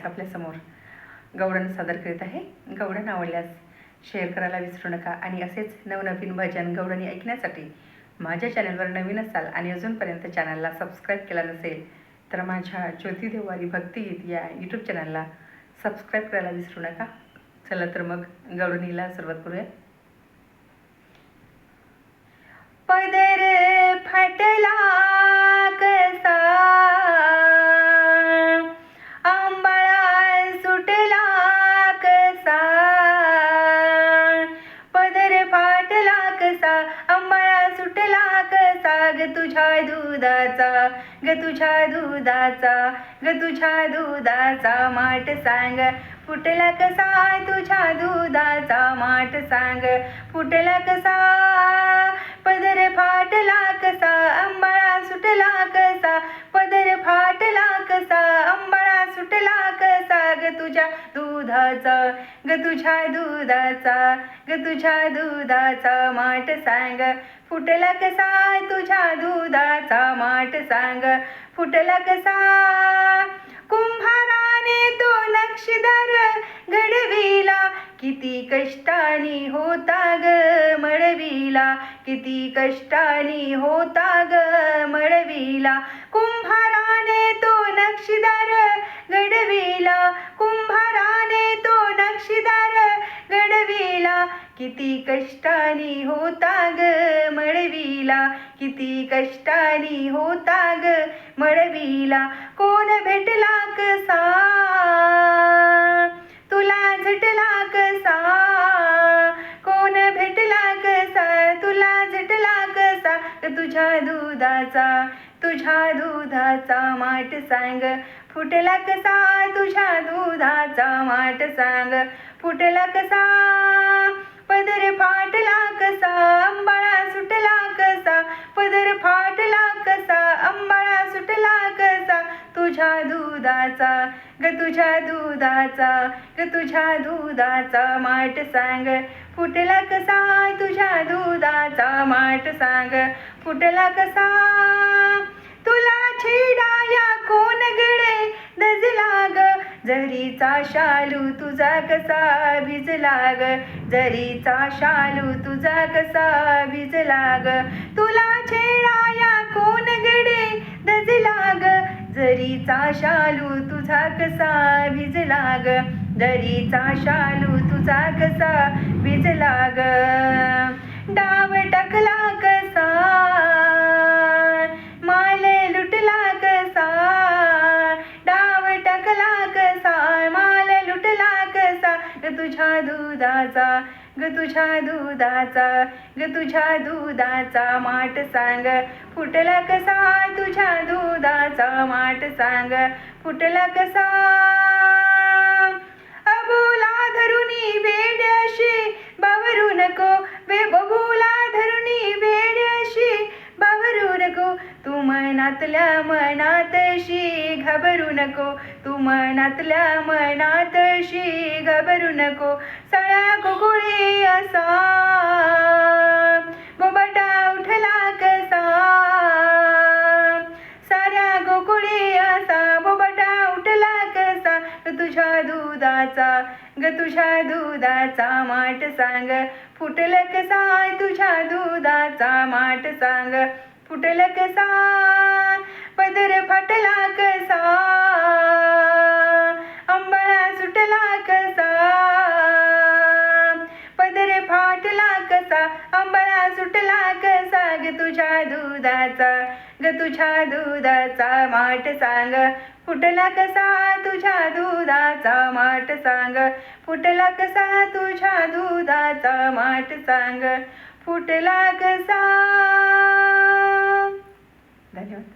आज आपल्यासमोर गवळण सादर करीत आहे. गवळण आवडल्यास शेअर करायला विसरू नका. आणि असेच नवनवीन भजन गवळणी ऐकण्यासाठी माझ्या चॅनलवर नवीन असाल आणि अजूनपर्यंत चॅनलला सबस्क्राईब केला नसेल तर माझ्या ज्योती देवारी भक्तिगीत या यूट्यूब चॅनलला सबस्क्राईब करायला विसरू नका. चला तर मग गवळणीला सुरुवात करूया. ग तुझ्या दुधाचा ग तुझ्या दुधाचा ग तुझ्या दुधाचा माठ सांग. फुटला कसा तुझ्या दुधाचा माठ सांग. फुटला कसा पदर फाटला कसा आंबाळा सुटला कसा. पदर फाटला कसा आंबाळा सुटला कसा ग तुझ्या दुधाचा ग तुझ्या दुधाचा ग तुझ्या दुधाचा माठ सांग. फुटला कसा तुझ्या दुधाचा माठ सांग. फुटला कसा कुंभाराने तो नक्षीदार किती कष्टानी होता ग मळविला? किती कष्टानी होता ग मळविला? कुंभाराने तो नक्षीदार घडविला. कुंभाराने तो नक्षीदार घडविला. किती कष्टानी होता ग मळविला? किती कष्टानी होता ग मळविला? कोण भेटला कसा? तुला झटला कसा? कोण भेटला कसा? तुला झटला कसा? तुझ्या दुधाचा तुझ्या दुधाचा माठ सांग. फुटला कसा? तुझ्या दुधाचा माठ सांग. फुटला कसा? दुधाचा ग तुझ्या दुधाचा ग तुझ्या दुधाचा माठ सांग. फुटला कसा तुझ्या दुधाचा माठ सांग. फुटला कसा? तुला छेडाया कोण गडे? दजला ग. जरीचा शालू तुझा कसा भिजला ग? जरीचा शालू तुझा कसा भिजला ग? दरीचा शालू तुझा कसा भिजला ग? दरीचा शालू तुझा कसा भिजला ग? डाव टाकला कसा? माल लुटला कसा? डाव टाकला कसा? माल लुटला कसा? तुझ्या दुधाचा ग तुझ्या दुधाचा ग तुझ्या दुधाचा माठ सांग. फुटला कसा तुझ्या दुधाचा माठ सांग. फुटला कसा? अबोला धरुनी वेड्याशी बावरू नको बे बबूला धरुनी वेड्याशी बावरू नको तू मनातल्या मनातशी. घाबरू नको. तू मनातल्या मनातशी घाबरू नको. सळा गोकुळी असा. बोबाटा उठला कसा. साऱ्या गोकुळी असा. बोबाटा उठला कसा. तुझ्या दुधाचा ग तुझ्या दुधाचा माठ सांग. फुटलक कसा? तुझ्या दुधाचा माठ सांग. फुटलं कसा? पदर फाटला कसा? आंबळा सुटला कसा? पदर फाटला कसा? आंबळा सुटला कसा? ग तुझ्या दुधाचा ग तुझ्या दुधाचा माठ सांग. फुटला कसा तुझ्या दुधाचा माठ सांग? फुटला कसा तुझ्या दुधाचा माठ सांग? फुटला कसा? धन्यवाद